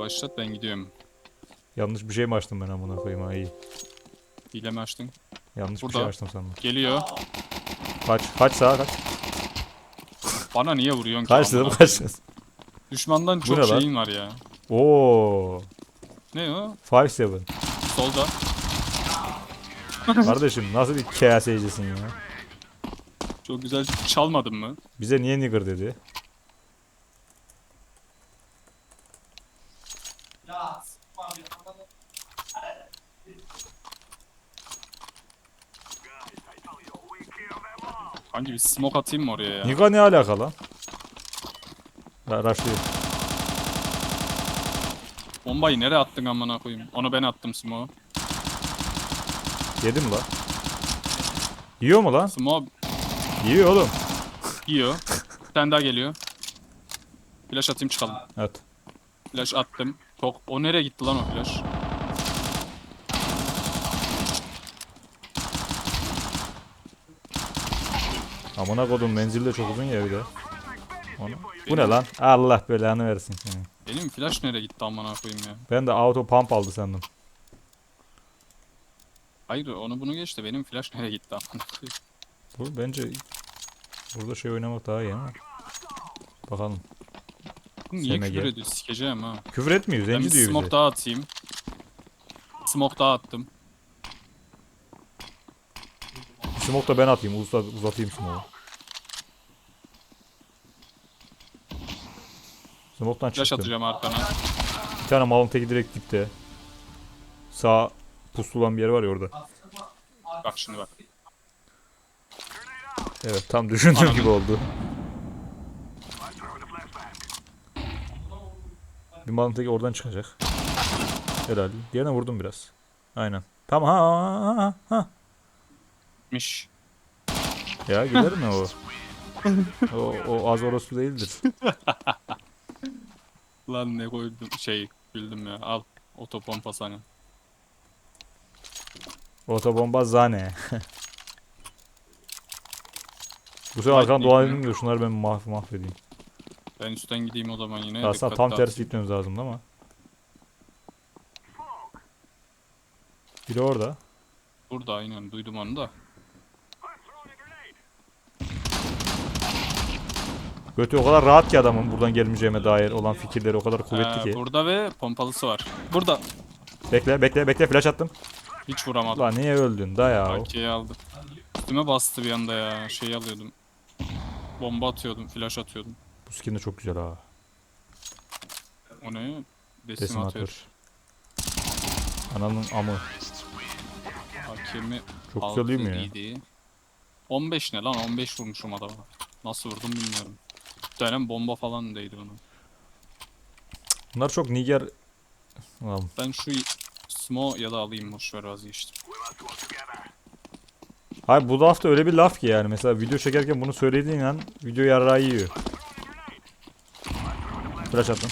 başlat ben gidiyorum. Yanlış bir şey mi açtım ben amına koyayım ha iyi. Hile mi açtın? Yanlış bir Burada. şey açtım sandım. Geliyor. Kaç kaç sağa kaç. Bana niye vuruyorsun ki? Kaç amına dedim koyayım? Düşmandan çok ne lan? şeyin var ya. Oo. Ne o? 5-7. Solda. Kardeşim nasıl bir KS'cisin ya? Çok güzel çalmadın mı? Bize niye nigger dedi? Smoke atayım mı oraya ya? Nigga ne alaka lan? Ra Raşlıyor. Bombayı nereye attın amına koyayım? Onu ben attım smoke. Yedim lan. Yiyor mu lan? Smoke Yiyor oğlum. yiyor. Bir tane daha geliyor. Flash atayım çıkalım. Evet. Flash attım. Çok o nereye gitti lan o flash? Amına kodum menzil de çok uzun ya bir de. Onu- Bu ne lan? Allah belanı versin seni. Benim flash nereye gitti amına koyayım ya? Ben de auto pump aldı sandım. Hayır onu bunu geç de benim flash nereye gitti amına koyayım? Bu bence burada şey oynamak daha iyi ama. Bakalım. Bu Niye SMG. küfür ediyor? Sikeceğim ha. Küfür etmiyor, Ben bir zenci diyor smoke bize. daha atayım. Smoke daha attım. Smoke da ben atayım, uzat, uzatayım smoke'u. Smoke'tan Flash çıktım. atacağım arkana. Bir tane malın teki direkt dipte. Sağ pusulan bir yer var ya orada. Bak şimdi bak. Evet tam düşündüğüm Anladım. gibi oldu. Bir malın teki oradan çıkacak. Herhalde. Diğerine vurdum biraz. Aynen. Tamam ha ha ha ha. Miş. Ya gider mi o? o, o az orospu değildir. Lan ne koydum şey güldüm ya. Al. Otopompa sana. Otobomba zane. Bu sefer arkadan ne dolayım da şunları ben mah mahvedeyim. Ben üstten gideyim o zaman yine. Aslında Dikkatli tam tersi gitmemiz lazım ama. Biri orada. Burada aynen duydum onu da. Götü o kadar rahat ki adamın buradan gelmeyeceğime dair olan fikirleri o kadar kuvvetli Ee, ki. burada ve pompalısı var. Burada. Bekle bekle bekle flash attım. Hiç vuramadım. Lan niye öldün da ya. AK'yi aldım. Üstüme bastı bir anda ya. Şey alıyordum. Bomba atıyordum. Flash atıyordum. Bu skin de çok güzel ha. O ne? Desim Desin atıyor. atıyor. Ananın amı. Hakemi Çok güzel değil mi ya? iyiydi. 15 ne lan? 15 vurmuşum adama. Nasıl vurdum bilmiyorum. Tane bomba falan değdi ona. Bunlar çok niger... Lan Ben şu Smo ya da alayım boşver vazgeçtim. Hayır bu laf da öyle bir laf ki yani. Mesela video çekerken bunu söylediğin an video yarrağı yiyor. Flash attım.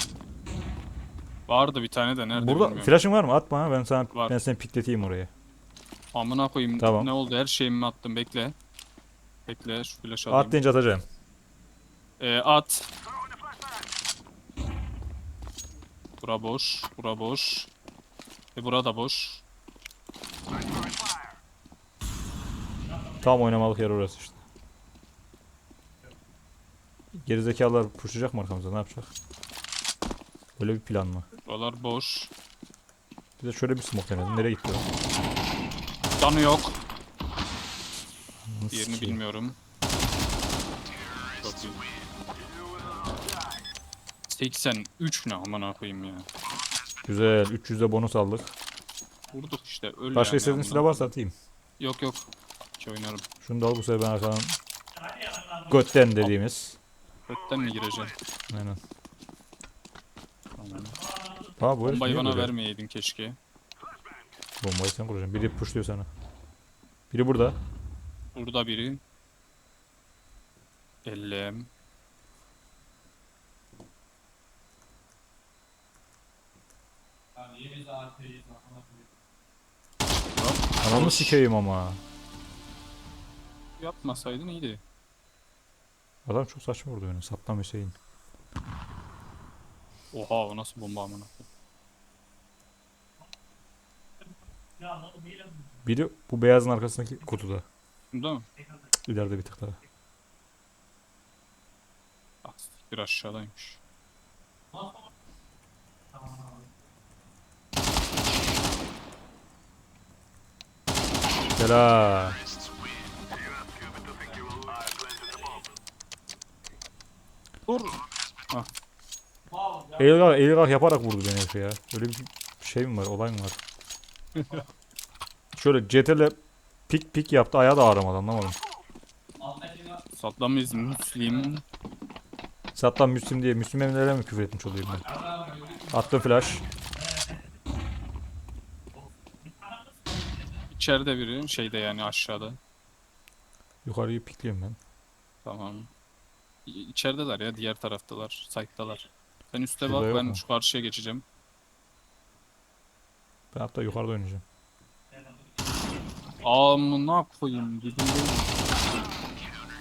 Vardı bir tane de nerede Burada bilmiyorum. flash'ın var mı? Atma ha. Ben sana Var. ben seni pikleteyim oraya. Amına koyayım. Tamam. Ne oldu? Her şeyimi attım. Bekle. Bekle şu flash alayım. At deyince atacağım. Ee, at. Bura boş. Bura boş. Ve bura da boş. Tam oynamalık yer orası işte. Gerizekalılar pushlayacak mı arkamıza? Ne yapacak? Öyle bir plan mı? Buralar boş. Bir de şöyle bir smoke denedim. Nereye gitti? Canı yok. Nasıl Yerini sikeyim? bilmiyorum. Çok iyi. 83 ne amına koyayım ya. Güzel. 300'de bonus aldık. Vurduk işte öl Başka yani istediğin silah varsa atayım. Yok yok. Ki oynarım. Şunu da al bu sefer ben arkadan götten dediğimiz. Ötten mi gireceğim? Aynen. Tamam. Ha bu herif Bombayı niye bana böyle? vermeyeydin keşke. Bombayı sen kuracaksın. Biri pushluyor sana. Biri burada. Burada biri. Ellem. Ceviz ağacı ceviz Anamı sikeyim ama. Yapmasaydın iyiydi. Adam çok saçma vurdu beni. Saptan Hüseyin. Oha o nasıl bomba amına. Biri bu beyazın arkasındaki kutuda. Değil mi? İleride bir tık daha. Ah, siktir aşağıdaymış. Helal. Dur. Eğilgar, eğilgar yaparak vurdu beni herif ya. Öyle bir şey mi var, olay mı var? Şöyle CTRL pik pik yaptı, ayağı da ağrımadı anlamadım. Saddam? Müslim. Sattan Müslüm diye Müslüm Eminlere mi küfür etmiş olayım ben? Attım flash. İçeride biri. Şeyde yani aşağıda. Yukarıyı pikliyorum ben. Tamam. İ- İçerideler ya. Diğer taraftalar. Site'dalar. Sen üste Şurada bak yok ben mu? şu karşıya geçeceğim. Ben hatta yukarıda oynayacağım. Amına koyayım. Dibinde.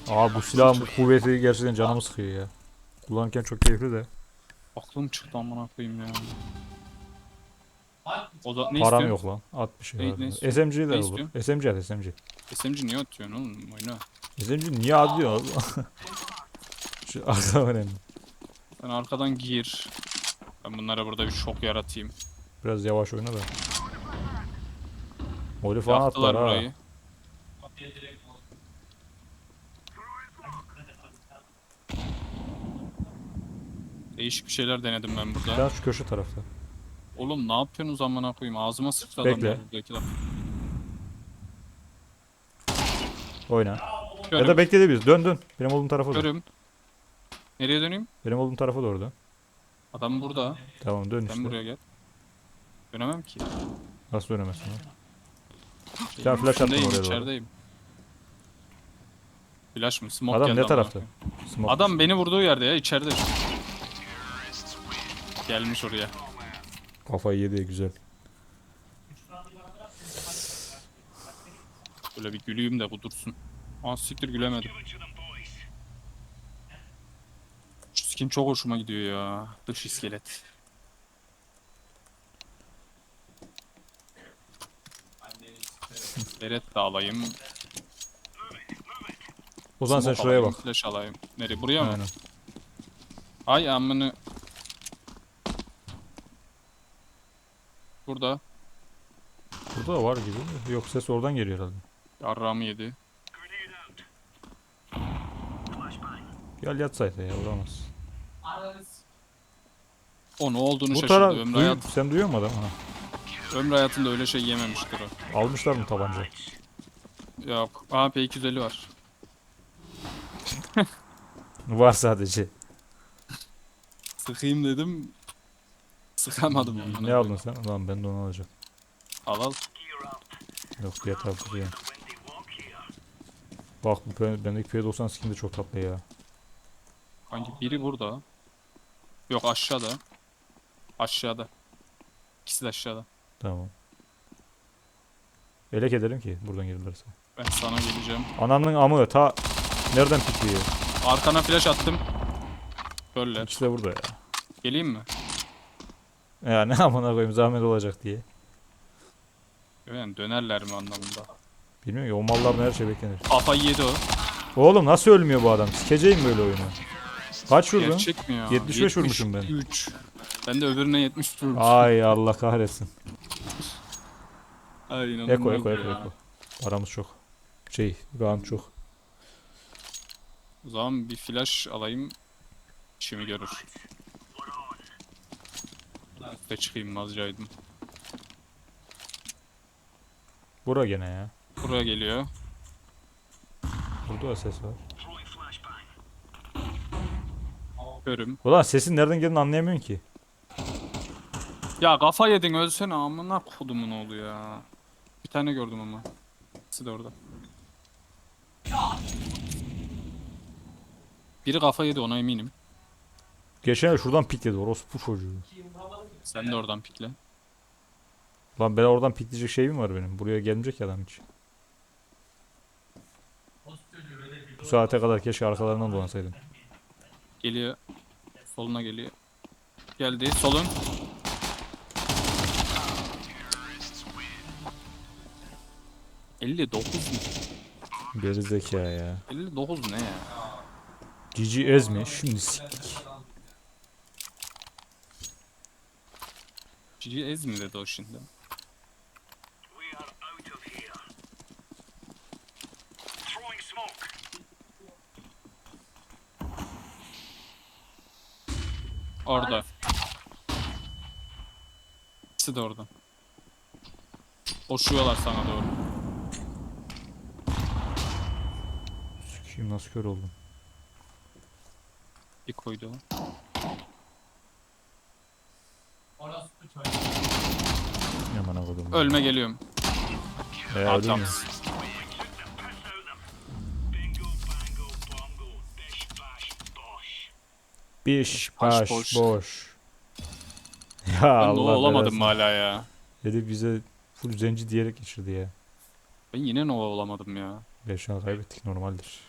Aa bu silahın bu kuvveti gerçekten canımı sıkıyor ya. Kullanırken çok keyifli de. Aklım çıktı amına koyayım ya. O da ne Param istiyorsun? yok lan. At bir şey Ne- var. ne istiyorsun? SMG de Ne olur. istiyorsun? SMG at SMG. SMG niye atıyorsun oğlum oyuna? SMG niye atıyor? Şu arka önemli. Sen arkadan gir. Ben bunlara burada bir şok yaratayım. Biraz yavaş oyna da. Molly falan attılar ha. burayı. Değişik bir şeyler denedim ben burada. Ben şu köşe tarafta. Oğlum ne yapıyorsunuz amına koyayım? Ağzıma sıktı adam Bekle. ya buradakiler. Oyna. Ya Körüm, da bekleyebiliriz. Dön dön. Benim olduğum tarafa dön. körüm. Nereye döneyim? Benim olduğum tarafa doğru dön. Adam burada. Tamam dön Sen işte. buraya gel. Dönemem ki. Nasıl dönemezsin lan? Şeyin tane flash attım oraya doğru. içerideyim. Flash mı? Smoke Adam geldi ne tarafta? Smoke. Adam beni vurduğu yerde ya içeride. Gelmiş oraya. Kafayı yedi güzel. Böyle bir güleyim de bu dursun. Aa siktir gülemedim. Şu skin çok hoşuma gidiyor ya. Dış iskelet. Beret de alayım. O zaman sen şuraya bak. Flash alayım. Nereye? Buraya mı? Aynen. Ay amını. Burada. Burada da var gibi. Yok ses oradan geliyor herhalde. Yarrağımı yedi. Gel yat sayfa ya vuramaz. O ne olduğunu Bu şaşırdı. taraf Ömrü, hayat, sen duyuyor musun adamı? Ha. ömrü hayatında öyle şey yememiştir o. Almışlar mı tabanca? Yok. Aa P250 var. Var sadece. Sıkayım dedim. Sıkamadım onu. Ne aldın sen? Lan ben de onu alacağım. Al al. Yok diğer tarafı değil. Bak bu ben- bendeki P90 skin de çok tatlı ya. Hangi biri burada. Yok aşağıda. Aşağıda. İkisi de aşağıda. Tamam. Elek edelim ki buradan gelirlerse. Ben sana geleceğim. Ananın amı ta nereden pikliyor? Arkana flash attım. Böyle. İkisi de burada ya. Geleyim mi? Ya ne amına koyayım zahmet olacak diye. Yani dönerler mi anlamında. Bilmiyorum ki o malların her şey beklenir. Kafayı yedi o. Oğlum nasıl ölmüyor bu adam? Sikeceğim böyle oyunu. Kaç vurdun? Gerçek mi ya? 75 vurmuşum ben. 73. Ben de öbürüne 70 vurmuşum. Ay Allah kahretsin. Ay inanılmaz Eko eko ya. eko eko. Paramız çok. Şey, round çok. O zaman bir flash alayım. İşimi görür. Üste çıkayım mazcaydım. Bura gene ya. Buraya geliyor. Burada da ses var. Körüm. Ulan sesin nereden geldiğini anlayamıyorum ki. Ya kafa yedin ölsene amına kodumun oğlu ya. Bir tane gördüm ama. İkisi de orada. Biri kafa yedi ona eminim. Geçen şuradan pikledi orospu çocuğu. Sen de oradan pikle. Lan ben oradan pikleyecek şey mi var benim? Buraya gelmeyecek ya adam hiç. Bu saate kadar keşke arkalarından dolansaydım. Geliyor. Soluna geliyor. Geldi. Solun. 59 mu? Geri zeka ya. 59 ne ya? Cici ezme şimdi siktik. Cici ez mi dedi o şimdi? Orada. İkisi de orada. Koşuyorlar sana doğru. Sikiyim nasıl kör oldum. Bir koydu. Yaman akodum. Ölme geliyorum. Bash, bosh. Biş Baş boş. boş. Ya Ben Allah ne olamadım belasını. hala ya. Herif bize full zenci diyerek geçirdi ya. Ben yine Nova olamadım ya. Beş an kaybettik normaldir.